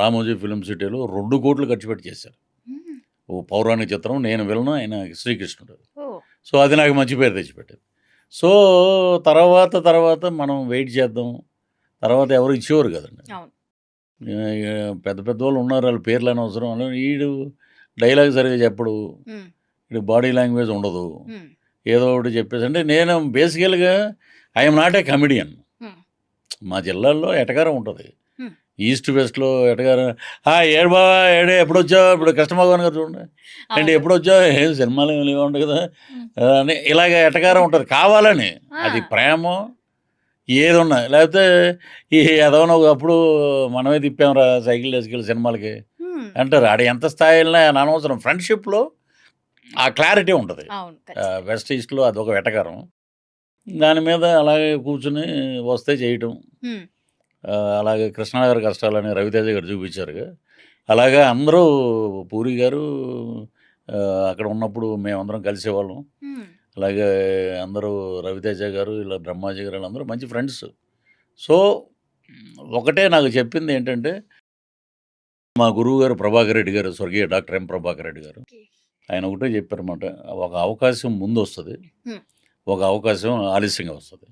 Ramoji film సిటీలో రెండు కోట్లు ఖర్చు పెట్టి చేశారు. ఓ పౌరాణిక చిత్రం నేను వెళ్ళను ఆయన శ్రీకృష్ణుడు సో అది నాకు మంచి పేరు తెచ్చిపెట్టింది సో తర్వాత తర్వాత మనం వెయిట్ చేద్దాం తర్వాత ఎవరు ఇచ్చేవారు కదండి పెద్ద పెద్ద వాళ్ళు ఉన్నారు వాళ్ళ పేర్లు అని అవసరం లేదు. ఈడు డైలాగ్ సరిగా చెప్పడు. ఇటు బాడీ లాంగ్వేజ్ ఉండదు. ఏదో ఒకటి చెప్పేసి అంటే నేను బేసికల్గా ఐఎమ్ నాట్ ఏ కమెడియన్. మా జిల్లాల్లో ఎటకారం ఉంటుంది. ఈస్ట్ వెస్ట్లో ఎటకారం "ఆ, ఏడు బావా ఏడే ఎప్పుడు వచ్చావు ఇప్పుడు కృష్ణభగవాన్ గారు చూడండి. అంటే. ఎప్పుడు వచ్చావు ఏం సినిమాలు ఏమి లేవు కదా. అని ఇలాగ ఎటకారం ఉంటుంది కావాలని. అది. ప్రేమ ఏది ఉన్నా. లేకపోతే ఈ ఏదైనా ఒకప్పుడు మనమే తిప్పాంరా సైకిల్ వేసుకెళ్ళి సినిమాలకి. అంటారు. ఆడ ఎంత స్థాయిలో అనవసరం. ఫ్రెండ్షిప్లో ఆ క్లారిటీ ఉంటుంది. వెస్ట్ ఈస్ట్లో అదొక వెటకారం. దాని మీద అలాగే కూర్చుని వస్తే చేయటం. అలాగే కృష్ణానగర్ కష్టాలని రవితేజ గారు చూపించారు అలాగే అందరూ పూరి గారు అక్కడ ఉన్నప్పుడు మేమందరం కలిసేవాళ్ళం. అలాగే అందరూ రవితేజ గారు ఇలా బ్రహ్మాజీ గారు అందరూ మంచి ఫ్రెండ్స్ సో ఒకటే నాకు చెప్పింది ఏంటంటే మా గురువు గారు ప్రభాకర్ రెడ్డి గారు స్వర్గీయ డాక్టర్ ఎం ప్రభాకర్ రెడ్డి గారు. ఆయన ఒకటే చెప్పారన్నమాట ఒక అవకాశం ముందు వస్తుంది. ఒక అవకాశం ఆలస్యంగా వస్తుంది